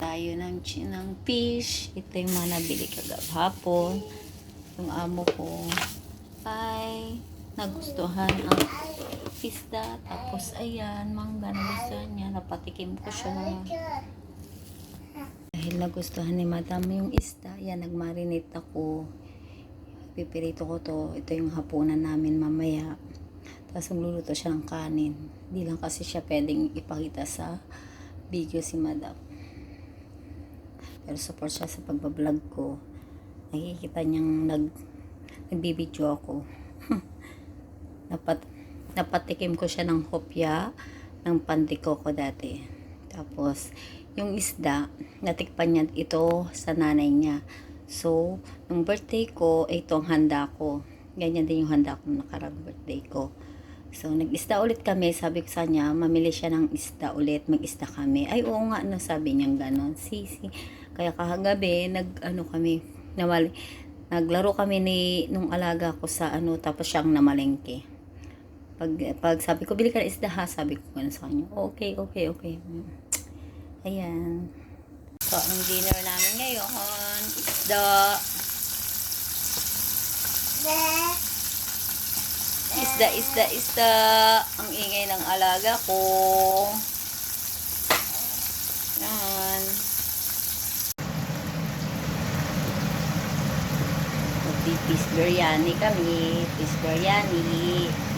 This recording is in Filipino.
tayo ng, ng fish. Ito yung mga nabili kagahapon. Yung amo ko ay nagustuhan ang isda. Tapos ayan, mangga nagustuhan niya. Napatikim ko siya. Dahil nagustuhan ni madam yung isda, yan, nagmarinate ako. Pipirito ko to. Ito yung hapunan namin mamaya. Tapos magluluto siya ng kanin. Hindi lang kasi siya pwedeng ipakita sa video si madam. Pero support siya sa pagbablog ko. Nakikita niyang nag, nagbibideo ako. Napat, napatikim ko siya ng hopya ng pandiko ko dati. Tapos, yung isda, natikpan niya ito sa nanay niya. So, nung birthday ko, ito ang handa ko. Ganyan din yung handa ko nakarang birthday ko. So, nag-isda ulit kami. Sabi ko sa niya, mamili siya ng isda ulit. Mag-isda kami. Ay, oo nga, no, sabi niya gano'n. Sisi. Kaya kahagabi, nag, ano kami, namali, naglaro kami ni, nung alaga ko sa, ano, tapos siyang namalengke. Pag, pag sabi ko, bili ka ng isda ha, sabi ko gano'n sa kanya. Okay, okay, okay. Ayan. So, ang dinner namin ngayon, isda. Isda, isda, isda. Ang ingay ng alaga ko. Yan. Fish biryani kami. Fish biryani.